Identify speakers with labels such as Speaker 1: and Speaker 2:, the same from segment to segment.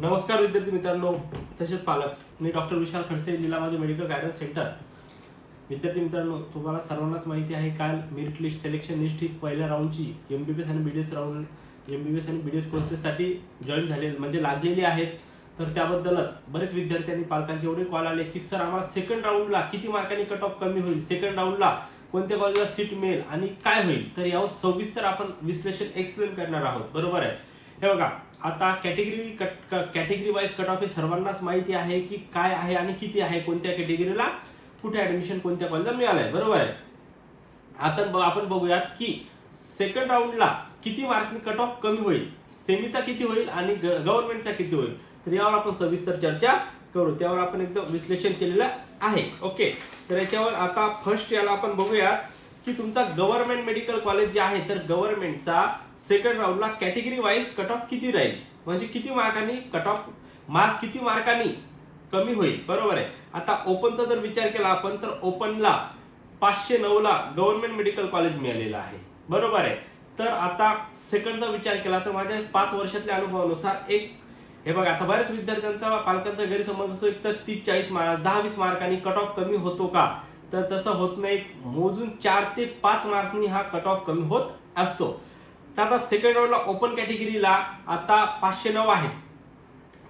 Speaker 1: नमस्कार विद्यार्थी मित्रांनो तसेच पालक. मी डॉक्टर विशाल खडसे लीला माझे मेडिकल गायडन्स सेंटर. विद्यार्थी मित्रांनो तुम्हाला सर्वांनाच माहिती आहे काल मेरिट लिस्ट सिलेक्शन लिस्ट ही पहिल्या राऊंडची एम बी बी एस आणि B D S round M B B S आणि बी डी एस कोर्सेससाठी जॉईन झाले म्हणजे लागलेली आहेत. तर त्याबद्दलच बरेच विद्यार्थ्यांनी पालकांचे एवढे कॉल आले की सर आम्हाला सेकंड राऊंडला किती मार्कांनी कट ऑफ कमी होईल? सेकंड राऊंडला कोणत्या कॉलेजला सीट मिळेल आणि काय होईल? तर यावर सविस्तर आपण विश्लेषण एक्सप्लेन करणार आहोत. बरोबर आहे? हे बघा आता category cut category wise cut off हे सर्वांनाच माहिती आहे की काय आहे आणि किती आहे कोणत्या कॅटेगरीला कुठे ऍडमिशन कोणत्या कॉलेजला मिळालंय. बरोबर आहे? आता आपण बघूयात की सेकंड राऊंडला किती मार्कनी कट ऑफ कमी होईल? सेमीचा किती होईल आणि गव्हर्नमेंटचा किती होईल? तर यावर आपण सविस्तर चर्चा करू. त्यावर आपण एकदम विश्लेषण केलेलं आहे. ओके तर याच्यावर आता फर्स्ट याला आपण बघूया की तुमचा गव्हर्नमेंट मेडिकल कॉलेज जे आहे तर गव्हर्नमेंटचा सेकंड राऊंडला कॅटेगरी वाईज कट ऑफ किती राहील? म्हणजे किती मार्कांनी कट ऑफ मार्क्स किती मार्कांनी कमी होईल? बरोबर आहे. आता ओपनचा जर विचार केला आपण तर ओपनला पाचशे नऊला गव्हर्नमेंट मेडिकल कॉलेज मिळालेलं आहे. बरोबर आहे. तर आता सेकंडचा विचार केला तर माझ्या पाच वर्षातल्या अनुभवानुसार एक हे बघा आता बऱ्याच विद्यार्थ्यांचा पालकांचा गैरसमज असतो एक तर तीस चाळीस मार्क दहा वीस मार्कांनी कट ऑफ कमी होतो का? तर तसं होत नाही. मोजून चार ते पाच मार्क्सनी हा कट ऑफ कमी होत असतो. तर आता सेकंड राऊंडला ओपन कॅटेगरीला आता पाचशे नऊ आहे.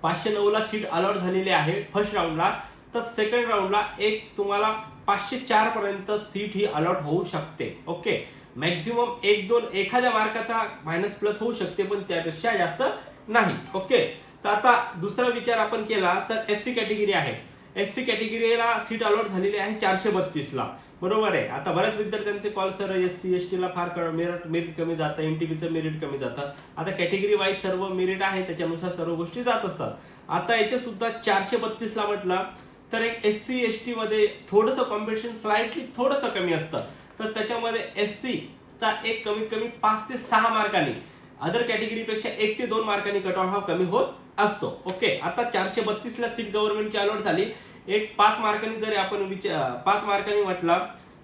Speaker 1: पाचशे नऊला सीट अलॉट झालेली आहे फर्स्ट राऊंडला तर सेकंड राऊंडला एक तुम्हाला पाचशे चार पर्यंत सीट ही अलॉट होऊ शकते. ओके मॅक्झिमम एक दोन एखाद्या मार्काचा मायनस प्लस होऊ शकते पण त्यापेक्षा जास्त नाही. ओके तर आता दुसरा विचार आपण केला तर एस सी कॅटेगरी आहे. एस सी कॅटेगरीला सीट अलॉट झालेली आहे चारशे बत्तीसला बरोबर आहे. आता बऱ्याच विद्यार्थ्यांचे call sir S C S टीला फार मेरिट मेरिट कमी जातं. एन टी बीचं मेरिट कमी जातं. आता कॅटेगरी वाईज सर्व मेरिट आहे. त्याच्यानुसार सर्व गोष्टी जात असतात. आता याचे सुद्धा चारशे बत्तीसला म्हटलं तर एक एस सी एस टी मध्ये थोडंसं कॉम्पिटिशन स्लाइटली थोडंसं कमी असतं. तर त्याच्यामध्ये एस सीचा एक कमीत कमी पाच ते सहा मार्कांनी अदर कॅटेगरीपेक्षा एक ते दोन मार्कांनी कट ऑफ हा कमी होत असतो. ओके आता चारशे बत्तीसला सीट गव्हर्नमेंटची अलॉट झाली. एक पाच मार्कांनी जरी आपण विचार पाच मार्कांनी म्हटला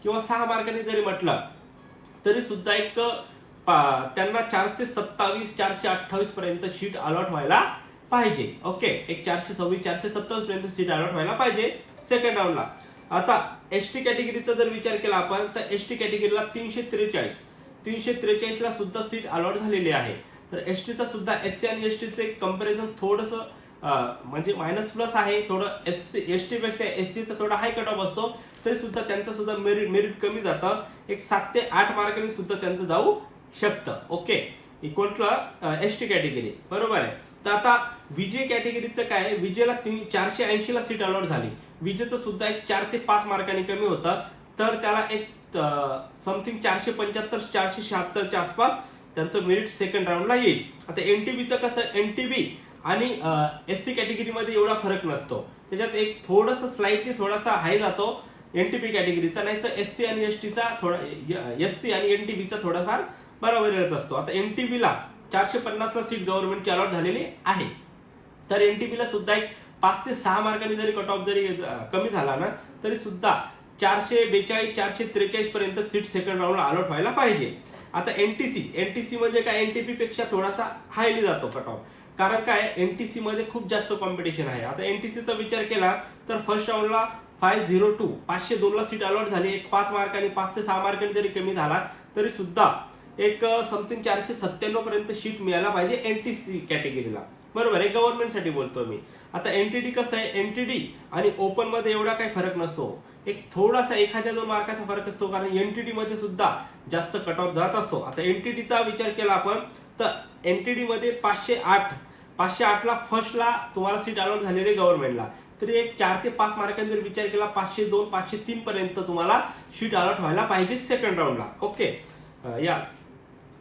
Speaker 1: किंवा सहा मार्कांनी जरी म्हटलं तरी सुद्धा एक पा- त्यांना चारशे सत्तावीस चारशे अठ्ठावीस पर्यंत सीट अलॉट व्हायला पाहिजे. ओके एक चारशे सव्वीस चारशे सत्तावीस पर्यंत सीट अलॉट व्हायला पाहिजे सेकंड राऊंडला आता एस टी कॅटेगरीचा जर विचार केला आपण तर एस टी कॅटेगरीला तीनशे त्रेचाळीस तीनशे त्रेचाळीसला सुद्धा सीट अलॉट झालेली आहे. तर एस टीचा सुद्धा एस सी आणि एस टीचे कंपॅरिझन थोडस म्हणजे मायनस प्लस आहे थोडं एस सी एस टी पेक्षा एस सीचा थोडा हाय कट ऑफ असतो तरी सुद्धा त्यांचं सुद्धा मेरिट मेरिट कमी जातं. एक सात ते आठ मार्कांनी सुद्धा त्यांचं जाऊ शकतं. Okay equal to S T category बरोबर आहे? तर आता विजय कॅटेगरीचं काय विजयला तीन चारशे ऐंशीला सीट अलॉट झाली. विजेचं सुद्धा एक चार ते पाच मार्कांनी कमी होतं. तर त्याला एक समथिंग चारशे पंच्याहत्तर चारशे शहात्तरच्या आसपास त्यांचं मेरिट सेकंड राऊंडला येईल. आता एनटीबीचं कसं एनटीबी आणि एस सी कॅटेगरीमध्ये एवढा फरक नसतो. त्याच्यात एक थोडंसं स्लाइटली थोडासा हाय जातो एनटीपी कॅटेगरीचा नाही तर एस सी आणि एस टीचा थोडा एस सी आणि एनटीबीचा थोडाफार बरोबरच असतो. आता एनटीबीला चारशे पन्नासला सीट गव्हर्नमेंटची अलॉट झालेली आहे. तर एनटीपीला सुद्धा एक पाच ते सहा मार्कांनी जरी कट ऑफ जरी कमी झाला ना तरी सुद्धा चारशे बेचाळीस चारशे त्रेचाळीस पर्यंत सीट सेकंड राऊंडला अलॉट व्हायला पाहिजे. आता एनटीसी एनटीसी म्हणजे काय? एनटीपी पेक्षा थोडासा हायली जातो कट ऑफ कारण काय? एनटीसी मध्ये खूप जास्त कॉम्पिटिशन आहे. आता एनटीसीचा विचार केला तर फर्स्ट राऊंडला फाय झिरो टू पाचशे दोन ला सीट अलॉट झाली. एक पाच मार्कांनी पाच ते सहा मार्कांनी जरी कमी झाला तरी सुद्धा एक uh, समथिंग चारशे सत्त्याण्णव पर्यंत सीट मिळायला पाहिजे एनटीसी कॅटेगरीला बरोबर आहे गव्हर्नमेंटसाठी बोलतो मी. आता एनटीडी कसं आहे? एनटीडी आणि ओपनमध्ये एवढा काही फरक नसतो. एक थोडासा एखाद्या दोन मार्काचा फरक असतो कारण एनटीडी मध्ये सुद्धा जास्त कट ऑफ जात असतो. आता एनटीडीचा विचार केला आपण तर एनटीडी मध्ये पाचशे आठ पाचशे आठला फर्स्टला तुम्हाला सीट अलॉट झालेली आहे गव्हर्नमेंटला तरी एक चार ते पाच मार्कांनी जर विचार केला पाचशे दोन पाचशे तीन पर्यंत तुम्हाला सीट अलॉट व्हायला पाहिजे सेकंड राऊंडला ओके या.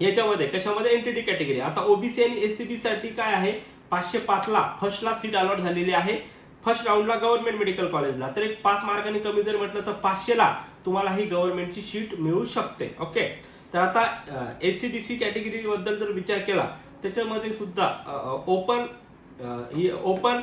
Speaker 1: याच्यामध्ये कशामध्ये? एनटीडी कॅटेगरी आता ओबीसी आणि एससीबी साठी काय आहे? पाचशे पाचला फर्स्टला सीट अलॉट झालेली आहे. फर्स्ट राऊंडला गव्हर्नमेंट मेडिकल कॉलेजला तर एक पाच मार्काने कमी जर म्हटलं तर पाचशेला तुम्हाला ही गव्हर्नमेंटची सीट मिळू शकते. ओके तर आता एस सी डी सी कॅटेगरीबद्दल जर विचार केला त्याच्यामध्ये सुद्धा ओपन ओपन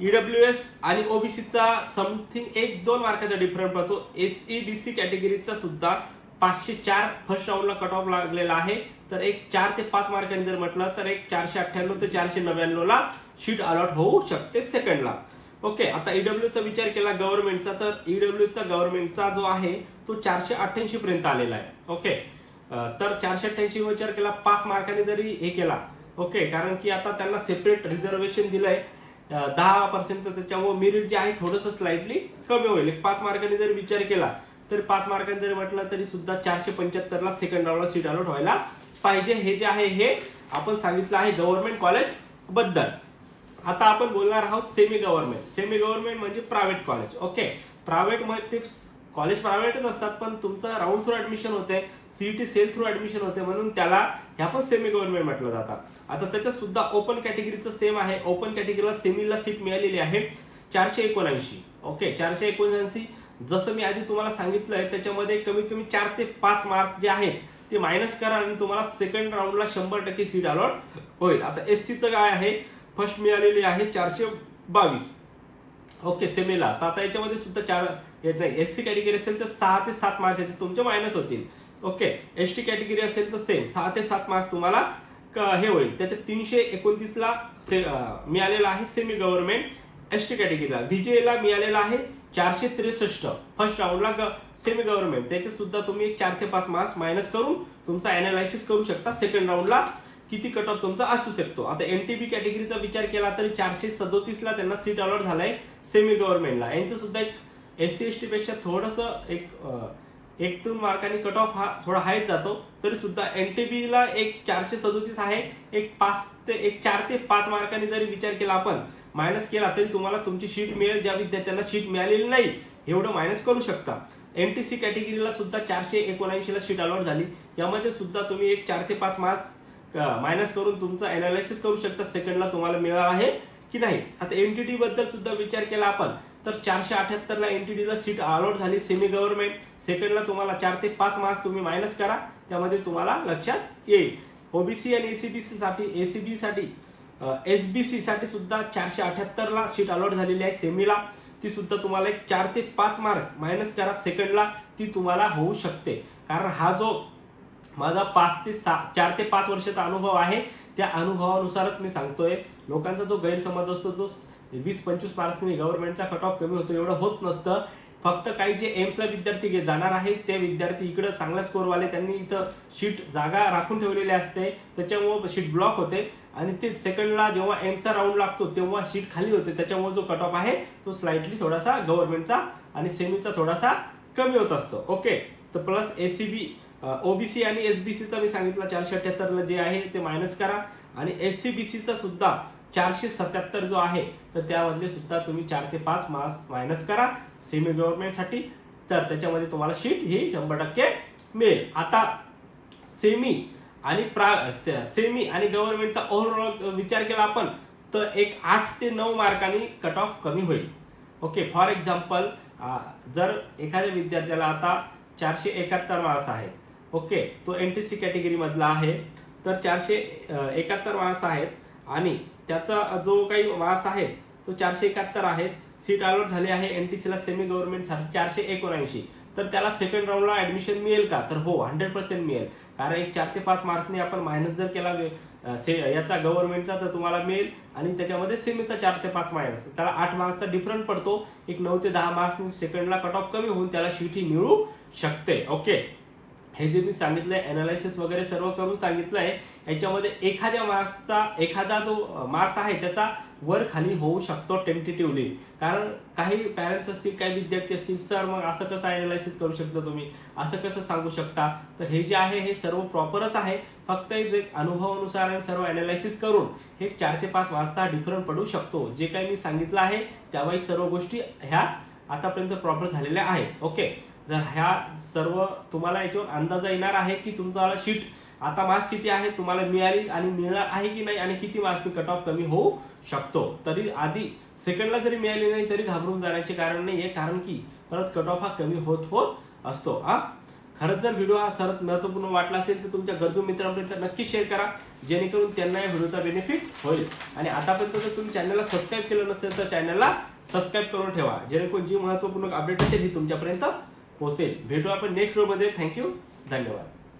Speaker 1: ईडब्ल्यू एस आणि ओबीसीचा समथिंग एक दोन मार्काचा डिफरन्स पडतो एस ई डी सी कॅटेगरीचा सुद्धा पाचशे चार फर्स्ट राऊंडला कट ऑफ लागलेला आहे. तर एक चार ते पाच मार्कांनी जर म्हटलं तर एक चारशे अठ्ठ्याण्णव ते चारशे नव्याण्णवला शीट अलॉट होऊ शकते सेकंडला ओके आता ईडब्ल्यूचा विचार केला गव्हर्नमेंटचा तर ईडब्ल्यूचा गव्हर्नमेंटचा जो आहे तो चारशे अठ्ठ्याऐंशी पर्यंत आलेला आहे. ओके तर चारशे अठ्ठ्याऐंशी विचार केला पाच मार्कांनी जरी हे केला ओके कारण की आता त्यांना सेपरेट रिझर्वेशन दिलंय. दहा पर्सेंट त्याच्यामुळे मिरिट जे आहे थोडंसं स्लाइटली कमी होईल. एक पाच मार्कांनी जर विचार केला तर पाच मार्कांनी जरी म्हटलं तरी सुद्धा चारशे पंच्याहत्तरला सेकंड राऊंडला सीट अलॉट व्हायला पाहिजे. हे जे आहे हे आपण सांगितलं आहे गव्हर्नमेंट कॉलेजबद्दल. आता आपण बोलणार आहोत सेमी गव्हर्नमेंट सेमी गव्हर्नमेंट म्हणजे प्रायव्हेट कॉलेज ओके प्रायव्हेटमध्ये कॉलेज प्रायव्हेटच असतात पण तुमचं राऊंड थ्रू ऍडमिशन होते सीईटी सेल थ्रू ऍडमिशन होते म्हणून त्याला ह्या पण सेमी गव्हर्नमेंट म्हटलं जातात आता त्याच्यात सुद्धा ओपन कॅटेगरीचं सेम आहे. ओपन कॅटेगरीला सेमीला सीट मिळालेली आहे चारशे एकोणऐंशी. ओके चारशे एकोणऐंशी. जसं मी आधी तुम्हाला सांगितलंय त्याच्यामध्ये कमीत कमी चार ते पाच मार्क्स जे आहेत ते मायनस करा आणि तुम्हाला सेकंड राऊंडला शंभर टक्के सीट अलॉट होईल. आता एस सीचं काय आहे? फर्स्ट मिळालेली आहे चारशे बावीस. ओके सेमीला तर आता याच्यामध्ये सुद्धा चार येत नाही एस सी कॅटेगरी असेल तर सहा ते सात मार्क्स याचे तुमचे मायनस होतील. ओके एस टी कॅटेगरी असेल तर सेम सहा ते सात मार्क्स तुम्हाला क- हे होईल. त्याच्यात तीनशे एकोणतीसला से मिळालेला आहे सेमी गव्हर्नमेंट एस टी कॅटेगरीला व्हीजेला मिळालेला आहे चारशे त्रेसष्ट. फर्स्ट राऊंडला सेमी गव्हर्नमेंट त्याचे सुद्धा तुम्ही एक चार ते पाच मार्क्स मायनस करून तुमचा अनालायसिस करू शकता. सेकंड राऊंडला किती कट ऑफ तुमचा असू शकतो. आता एनटीबी कॅटेगरीचा विचार केला तरी चारशे सदोतीसला त्यांना सीट अलॉट झालाय सेमी गव्हर्नमेंटला यांचं सुद्धा एक एस सी एस टी पेक्षा थोडस एक एक दोन मार्कांनी कट ऑफ हा थोडा हायच जातो तरी सुद्धा टी बीला एक चारशे सदोतीस आहे. एक पाच ते एक चार ते पाच मार्कांनी जरी विचार केला आपण मायनस केला तरी तुम्हाला तुमची शीट मिळेल ज्या विद्यार्थ्यांना शीट मिळालेली नाही एवढं मायनस करू शकता. एम टी सी कॅटेगरीला सुद्धा चारशे एकोणऐंशीला शीट अलॉट झाली. यामध्ये सुद्धा तुम्ही एक चार ते पाच मार्क्स मायनस करून तुमचं अनालिसिस करू शकता सेकंडला तुम्हाला मिळाला आहे की नाही. आता एनटीडी बद्दल सुद्धा विचार केला आपण तर चारशे अठ्याहत्तरला एन टी डीला सीट अलॉट झाली सेमी गव्हर्नमेंट सेकंडला तुम्हाला चार ते पाच मार्क्स तुम्ही मायनस करा. त्यामध्ये तुम्हाला लक्षात येईल. ओबीसी आणि एसीबीसी साठी एस बी एसबीसी साठी सुद्धा चारशे अठ्याहत्तरला सीट अलॉट झालेली आहे सेमीला ती सुद्धा तुम्हाला एक चार ते पाच मार्क्स मायनस करा सेकंडला ती तुम्हाला होऊ शकते. कारण हा जो माझा पाच ते सा चार ते पाच वर्षाचा अनुभव आहे त्या अनुभवानुसारच मी सांगतोय. लोकांचा जो गैरसमज असतो तो वीस पंचवीस मार्क्सनी गव्हर्नमेंटचा कट ऑफ कमी होतो एवढं होत नसतं. फक्त काही जे एम्सला विद्यार्थी गे- जाणार आहेत ते विद्यार्थी इकडं चांगला स्कोरवाले त्यांनी इथं शीट जागा राखून ठेवलेली असते. त्याच्यामुळं शीट ब्लॉक होते. आणि ते सेकंडला जेव्हा एमचा राऊंड लागतो तेव्हा शीट खाली होते. त्याच्यामुळे जो कट ऑफ आहे तो स्लाइटली थोडासा गव्हर्नमेंटचा आणि सेमीचा थोडासा कमी होत असतो. ओके तर plus A C B OBC आणि एस बी सीचा मी सांगितलं चारशे अठ्ठ्याहत्तरला जे आहे ते मायनस करा. आणि एस सी बी सीचा सुद्धा चारशे सत्याहत्तर जो आहे तर त्यामधले सुद्धा तुम्ही चार ते पाच मार्क्स मायनस करा. सेमी गव्हर्नमेंटसाठी तर त्याच्यामध्ये तुम्हाला शीट ही शंभर टक्के मिळेल. आता सेमी आणि प्रा से- सेमी आणि गव्हर्नमेंटचा ओव्हरऑल विचार केला आपण तर एक आठ ते नऊ मार्कांनी कट ऑफ कमी होईल. ओके फॉर एक्झाम्पल जर एखाद्या विद्यार्थ्याला आता चारशे एकाहत्तर मार्क्स आहेत ओके तो एन टी सी कॅटेगरीमधला आहे तर चारशे एकाहत्तर मार्क्स आहेत आणि त्याचा जो काही वास आहे तो चारशे एकाहत्तर आहे. सीट अलॉट झाली आहे एन टी सीला सेमी गव्हर्नमेंट चारशे एकोणऐंशी. तर त्याला सेकंड राऊंडला ॲडमिशन मिळेल का? तर हो हंड्रेड पर्सेंट मिळेल. कारण एक चार ते पाच मार्क्सने आपण मायनस जर केला से याचा गव्हर्नमेंटचा तर तुम्हाला मिळेल. आणि त्याच्यामध्ये सेमीचा चार ते पाच मायनस त्याला आठ मार्क्सचा डिफरंट पडतो. एक नऊ ते दहा मार्क्सनी सेकंडला कट ऑफ कमी होऊन त्याला शिटी मिळू शकते. ओके हे जे मी सांगितलंय अनालिसिस वगैरे सर्व करून सांगितलंय याच्यामध्ये एखाद्या मार्क्सचा एखादा जो मार्क्स आहे त्याचा वर खाली होऊ शकतो टेंटेटिव्हली कारण काही पॅरेंट्स असतील काही विद्यार्थी असतील सर मग असं कसं अनालिसिस करू शकता तुम्ही? असं कसं सांगू शकता? तर हे जे आहे हे सर्व प्रॉपरच आहे. फक्त जे अनुभवानुसार आणि सर्व अनालिसिस करून हे चार ते पाच मार्क्सचा डिफरंट पडू शकतो. जे काही मी सांगितलं आहे त्यावेळी सर्व गोष्टी ह्या आतापर्यंत प्रॉपर झालेल्या आहेत. ओके जर ह्या सर्व तुम्हाला याच्यावर अंदाजा येणार आहे की तुमचा शीट आता मार्क्स किती आहे तुम्हाला मिळाली आणि मिळणार आहे की नाही आणि किती मार्क्सनी कट ऑफ कमी होऊ शकतो? तरी आधी सेकंडला जरी मिळाली नाही तरी घाबरून जाण्याचे कारण नाही आहे. कारण की परत कट ऑफ हा कमी होत होत असतो हा? खरंच जर व्हिडिओ हा सरत महत्त्वपूर्ण वाटला असेल तर तुमच्या गरजू मित्रांपर्यंत नक्की शेअर करा. जेणेकरून त्यांना या व्हिडिओचा बेनिफिट होईल. आणि आतापर्यंत जर तुम्ही चॅनलला सबस्क्राईब केलं नसेल तर चॅनलला सबस्क्राईब करून ठेवा. जेणेकरून जी महत्त्वपूर्ण अपडेट असेल ही तुमच्यापर्यंत पोहोचेल. भेटू आपण नेक्स्ट व्हिडिओमध्ये थँक्यू धन्यवाद.